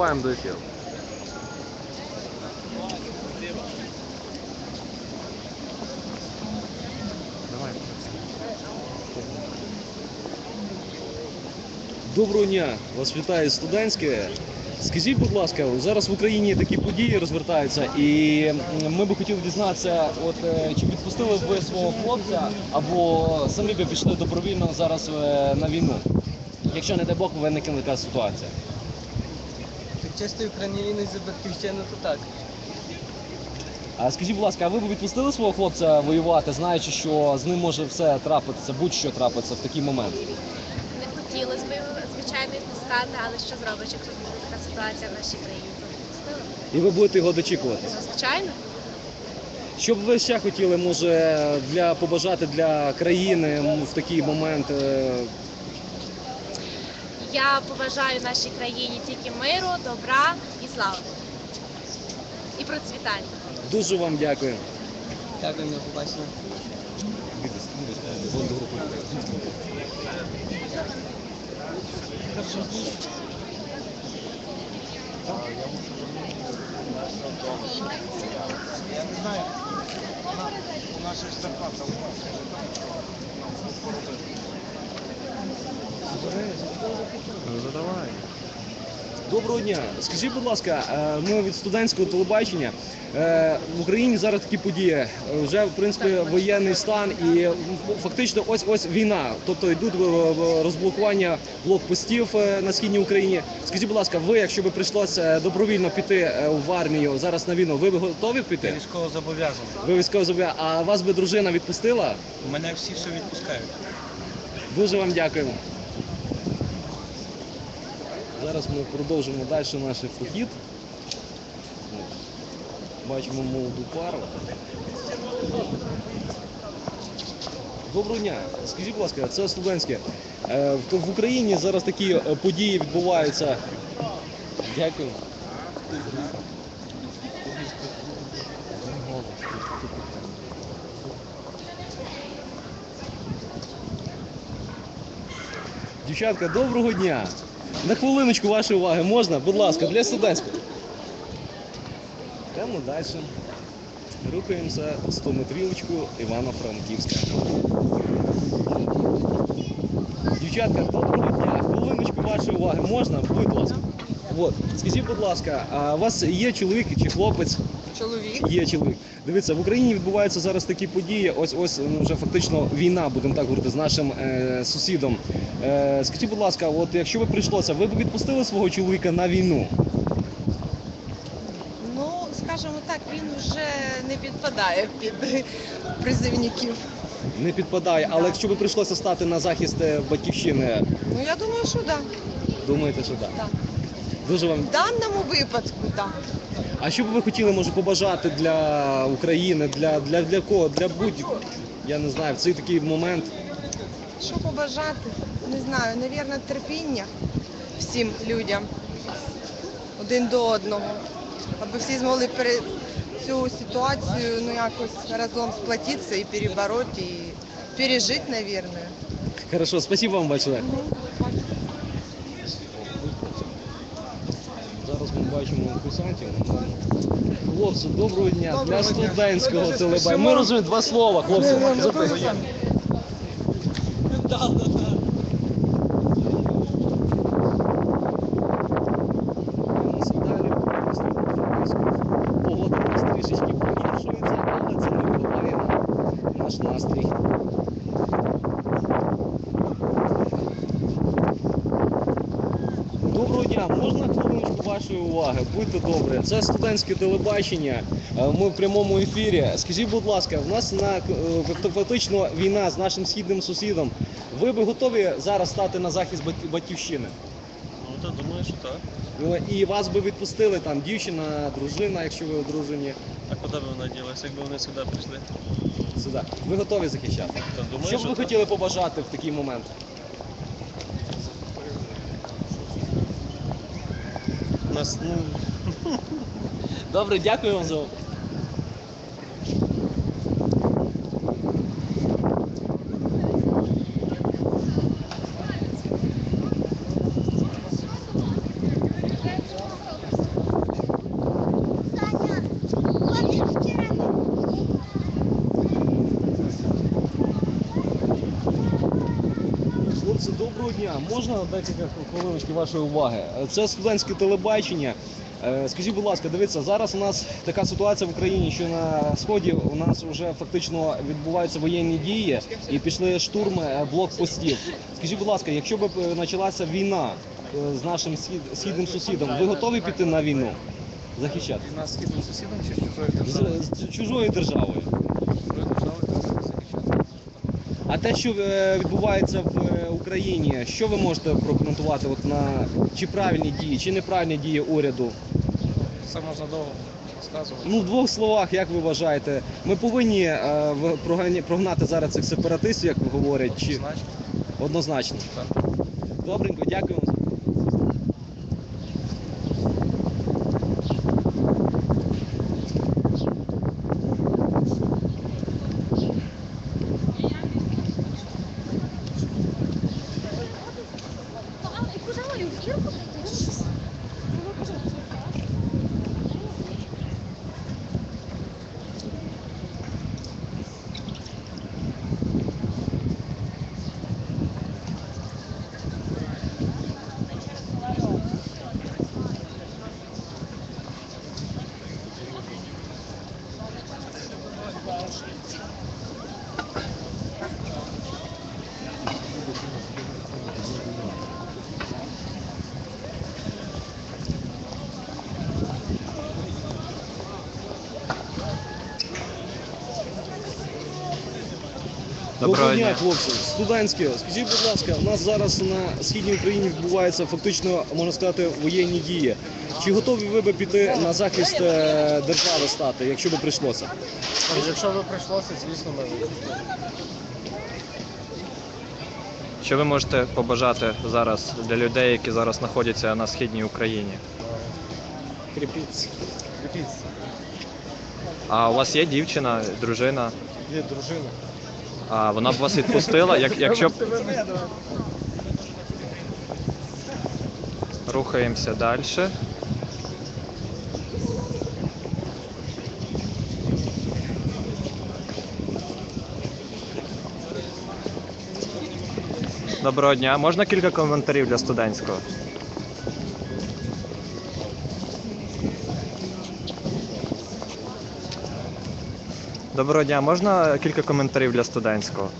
Приступаємо до. Давай. Доброго дня, вас вітає студентське. Скажіть, будь ласка, зараз в Україні такі події розвертаються, і ми би хотіли дізнатися, от е, чи відпустили б ви свого хлопця, або самі би пішли добровільно зараз е, на війну, якщо не дай Бог виникне така ситуація. Так часто за батьківщину, то так. А скажіть, будь ласка, а ви б відпустили свого хлопця воювати, знаючи, що з ним може все трапитися, будь-що трапиться в такий момент? Не хотілося б його, звичайно, відпускати, але що зробиш, якщо буде така ситуація в нашій країні? То відпустили. І ви будете його дочікувати. Ну, Звичайно. Що б ви ще хотіли, може, для побажати для країни м, в такий момент? е, Я побажаю нашій країні тільки миру, добра і слави. І процвітання. Дуже вам дякую. Дякую, до побачення. Задавай. Доброго дня. Скажіть, будь ласка, е, ми від студентського телебачення. Е, В Україні зараз такі події. Вже в принципі воєнний стан і фактично ось ось війна. Тобто йдуть розблокування блокпостів е, на східній Україні. Скажіть, будь ласка, ви, якщо би прийшлося добровільно піти в армію зараз на війну, ви б готові піти? Військово зобов'язаний. Ви військово зобов'я- а вас би дружина відпустила? Мене всі все відпускають. Дуже вам дякуємо. Зараз ми продовжимо далі наш похід. Бачимо молоду пару. Доброго дня. Скажіть, будь ласка, це студентське. Е, В Україні зараз такі е, події відбуваються. Дякую. Дівчатка, доброго дня. На хвилиночку вашої уваги можна? Будь ласка, для студентського. Йдемо далі. Рухаємося 100 метрівочку Івано-Франківська. Дівчатка, доброго дня. Хвилиночку вашої уваги можна? Будь ласка. От, скажіть, будь ласка, а у вас є чоловік чи хлопець? Чоловік. Є чоловік. Дивіться, в Україні відбуваються зараз такі події. Ось ось ну, вже фактично війна, будемо так говорити, з нашим е, сусідом. Е, скажіть, будь ласка, от якщо ви прийшлося, ви б відпустили свого чоловіка на війну? Ну, скажімо так, він вже не підпадає під призивників. Не підпадає, але якщо б прийшлося стати на захист е, батьківщини, Ну, я думаю, що так. думаєте, що так? Да. Дуже вам. В даному випадку, так. А що б ви хотіли, може, побажати для України, для, для, для кого? Для будь я не знаю, в цей такий момент. Що побажати? Не знаю, навірно, терпіння всім людям один до одного, аби всі змогли пере... цю ситуацію ну, якось разом сплатитися і перебороти, і пережити, навірно. Хорошо, спасибо вам большое. Зараз ми бачимо курсантів. Хлопці, доброго дня. Для студентського телебачення. Ми розуміємо два слова, хлопці. Ми- ми Записуємо. дуже Да, да, да. Рухаємося далі. Погода у нас трішечки погіршується, але це не впливає на наш настрій. Доброго дня, можна хвилиночку вашої уваги? Будьте добрі. Це студентське телебачення. Е, Ми в прямому ефірі. Скажіть, будь ласка, в нас на е, фактично війна з нашим східним сусідом. Ви би готові зараз стати на захист батьківщини? Ну, то думаю, що так. І вас би відпустили там дівчина, дружина, якщо ви одружені А куди б вона ділася, якби вони сюди прийшли? сюди. Ви готові захищати? То думаю, Що б ви так. хотіли побажати в такий момент? Нас, ну, Добре, дякую вам за. Хлопці, доброго дня. Можна декілька хвилиночки вашої уваги? Це студентське телебачення. Е, Скажіть, будь ласка, дивіться, зараз у нас така ситуація в Україні, що на сході у нас вже фактично відбуваються воєнні дії і пішли штурми е, блокпостів. Скажіть, будь ласка, якщо б е, почалася війна з нашим східним сусідом, ви готові піти на війну? Захищати? Війна з східним сусідом чи чужою державою? з чужою державою. А те, що відбувається в Україні, що ви можете прокоментувати от на чи правильні дії, чи неправильні дії уряду? Це можна довго розказувати. Ну, в двох словах, як ви вважаєте, ми повинні е, в- прогнати зараз цих сепаратистів, як говорять, чи Значить, однозначно? так. Добренько, дякую. вам. Доброго дня, хлопці. Студентське, скажіть, будь ласка, у нас зараз на східній Україні відбуваються фактично, можна сказати, воєнні дії. Чи готові ви би піти на захист е, держави стати, якщо би прийшлося? Якщо би прийшлося, звісно, ми. Що ви можете побажати зараз для людей, які зараз знаходяться на східній Україні? Кріпіться. Кріпіться. А у вас є дівчина, дружина? Є дружина. А вона б вас відпустила, як, якщо б рухаємося далі. Доброго дня. Можна кілька коментарів для студентського? Доброго дня, можна кілька коментарів для студентського?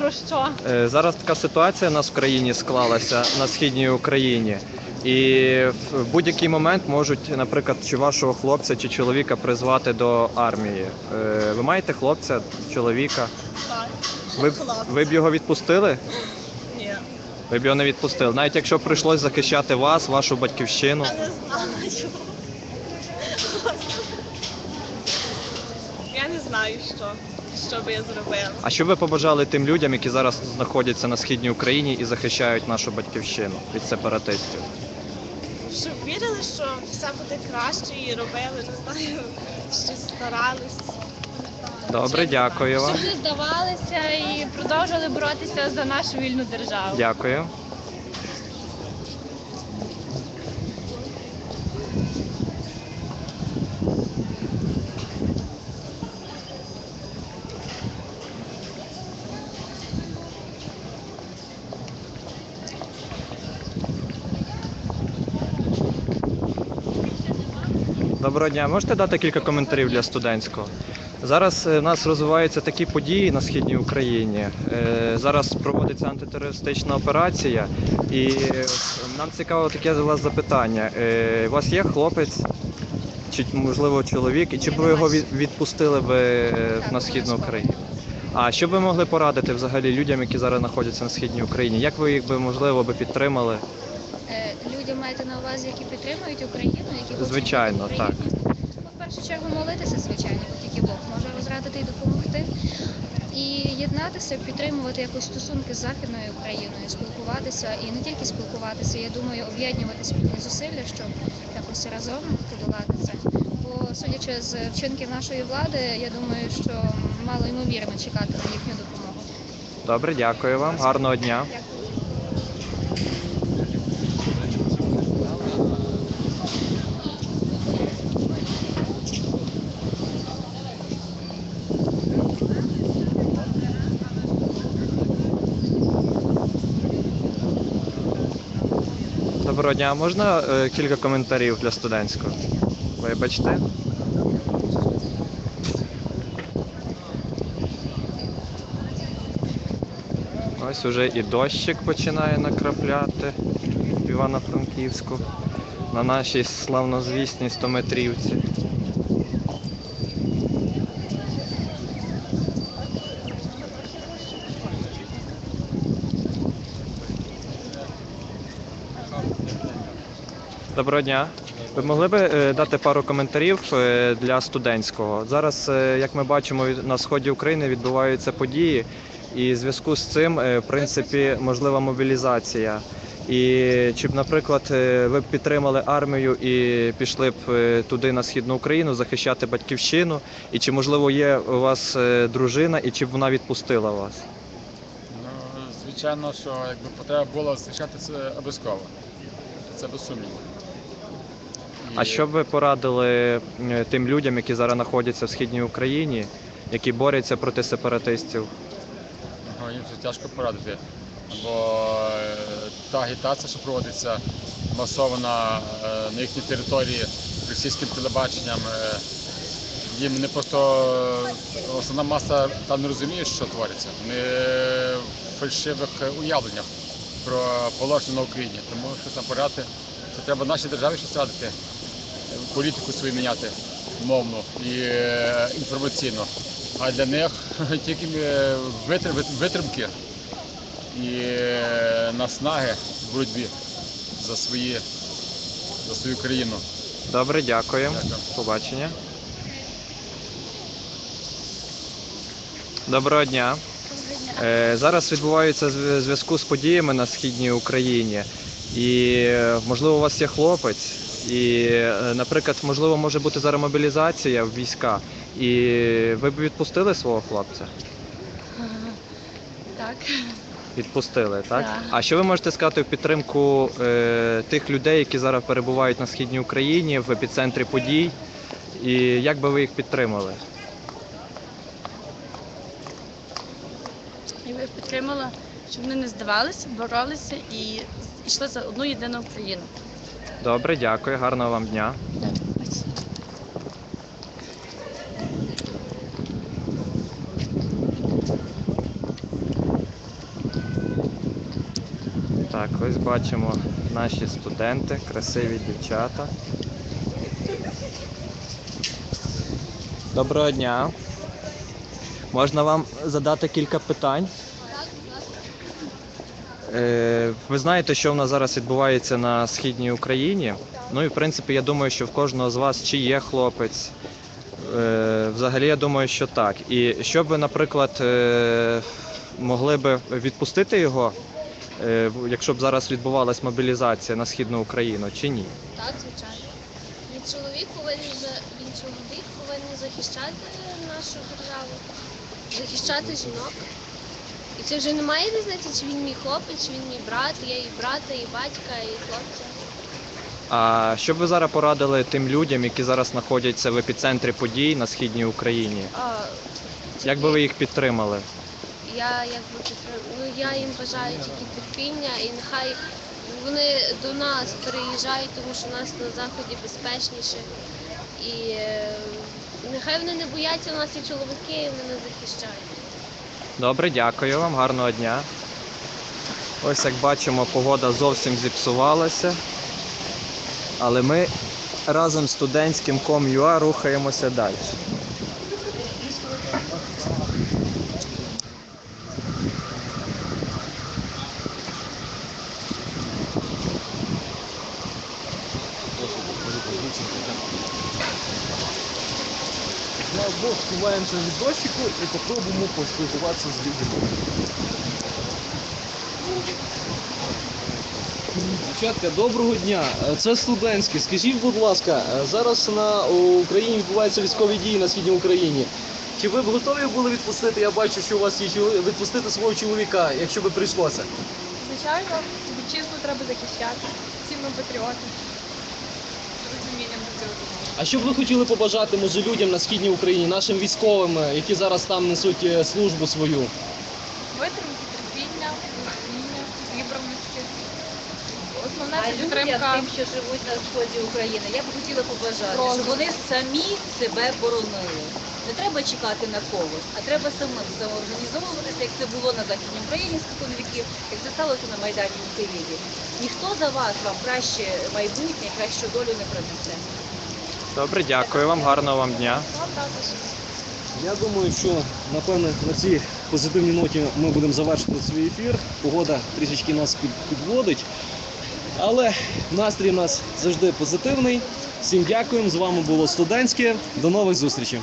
Про що? Е, Зараз така ситуація у нас в країні склалася на східній Україні. І в будь-який момент можуть, наприклад, чи вашого хлопця, чи чоловіка призвати до армії. Е, Ви маєте хлопця, чоловіка? Так. Ви, ви б його відпустили? Ні. Ви б його не відпустили. Навіть якщо прийшлось захищати вас, вашу батьківщину. Я не знаю. Знаю, що, що би я зробила. А що ви побажали тим людям, які зараз знаходяться на східній Україні і захищають нашу батьківщину від сепаратистів? Щоб вірили, що все буде краще і робили, не знаю, щось старались. Добре, дякую вам. Щоб не здавалися і продовжували боротися за нашу вільну державу. Дякую. Доброго дня. Можете дати кілька коментарів для студентського? Зараз е, в нас розвиваються такі події на східній Україні. Е, Зараз проводиться антитерористична операція, і е, нам цікаво таке у вас запитання. Е, У вас є хлопець, чи можливо чоловік, і чи б ви його відпустили би е, на східну Україну? А що б ви могли порадити взагалі людям, які зараз знаходяться на східній Україні? Як ви їх би можливо би підтримали? Е, Люди маєте на увазі, які підтримують Україну, які хочуть Звичайно, бути так. Ну, В першу чергу молитися, звичайно, бо тільки Бог може розрадити і допомогти. І єднатися, підтримувати якось стосунки з Західною Україною, спілкуватися і не тільки спілкуватися, я думаю, об'єднувати спільні зусилля, щоб якось разом подолати це. Бо судячи з вчинків нашої влади, я думаю, що мало ймовірно чекати на їхню допомогу. Добре, дякую вам. Гарного дня. Дякую. Доброго дня, можна е, кілька коментарів для студентського? Вибачте. Ось уже і дощик починає накрапляти в Івано-Франківську на нашій славнозвісній 100-метрівці. Доброго дня. Ви могли би е, дати пару коментарів е, для студентського? Зараз, е, як ми бачимо, на сході України відбуваються події, і в зв'язку з цим, в принципі, можлива мобілізація. І чи б, наприклад, ви б підтримали армію і пішли б туди на східну Україну захищати батьківщину? І чи можливо є у вас дружина, і чи б вона відпустила вас? Ну, звичайно, що якби потреба була це обов'язково. Це без сумніву. А що ви порадили е, тим людям, які зараз знаходяться в східній Україні, які борються проти сепаратистів? Їм це тяжко порадити. Бо е, та агітація, що проводиться масована е, на їхній території російським телебаченням, їм не просто основна маса там не розуміє, що твориться. Вони в фальшивих уявленнях про положення на Україні. Тому що там порядки, це треба нашій державі щось радити, політику свою міняти мовну і е, інформаційну. А для них тільки е, витримки і е, наснаги в боротьбі за свої за свою країну. Добре, дякую. Дякую. Побачення. Доброго дня. Е, Зараз відбуваються зв'язку з подіями на східній Україні. І можливо у вас є хлопець, і, е, наприклад, можливо, може бути зараз мобілізація в війська. І ви б відпустили свого хлопця? Так. Відпустили, так? Так. А що ви можете сказати в підтримку е, тих людей, які зараз перебувають на східній Україні в епіцентрі подій? І як би ви їх підтримали? І ви підтримала, щоб вони не здавалися, боролися і йшли за одну єдину Україну. Добре, дякую, гарного вам дня. Так, ось бачимо наші студенти, красиві дівчата. Доброго дня. Можна вам задати кілька питань? Е, Ви знаєте, що в нас зараз відбувається на східній Україні. Ну і в принципі, я думаю, що в кожного з вас чи є хлопець. Е, Взагалі, я думаю, що так. І що ви, наприклад, е, могли би відпустити його, якщо б зараз відбувалась мобілізація на східну Україну, чи ні? Так, звичайно. Він чоловік повинен він чоловік повинен захищати нашу державу, захищати жінок. І це вже немає різниці, чи він мій хлопець, чи він мій брат, я і брата, і батька, і хлопця. А що б ви зараз порадили тим людям, які зараз знаходяться в епіцентрі подій на східній Україні? А, Як би ви їх підтримали? Я якби підтримую. Ну я їм бажаю тільки терпіння і нехай вони до нас переїжджають, тому що у нас на заході безпечніше. І е, нехай вони не бояться, у нас є чоловіки, і вони захищають. Добре, дякую вам, гарного дня. Ось як бачимо, погода зовсім зіпсувалася. Але ми разом з студентським ком.ua рухаємося далі. Богу, сховаємося від дощику і попробуємо поспілкуватися з людьми. Дівчатка, доброго дня. Це студентський. Скажіть, будь ласка, зараз на Україні відбуваються військові дії на східній Україні. Чи ви б готові були відпустити? Я бачу, що у вас є відпустити свого чоловіка, якщо би прийшлося. Звичайно, вітчизну треба захищати. Всі ми патріоти. А що б ви хотіли побажати може людям на східній Україні, нашим військовим, е, які зараз там несуть е, службу свою? Витримки, терпіння, розуміння, вибраності. Основна це підтримка тим, що живуть на сході України. Я б хотіла побажати, щоб вони самі себе боронили. Не треба чекати на когось, а треба самим самоорганізовуватися, як це було на Західній Україні спокон віків, як це сталося на Майдані у Києві. Ніхто за вас вам краще майбутнє, кращу долю не принесе. Добре, дякую вам, гарного вам дня. Я думаю, що напевне на цій позитивній ноті ми будемо завершити свій ефір. Погода трішечки нас підводить. Але настрій у нас завжди позитивний. Всім дякуємо. З вами було студентське. До нових зустрічей.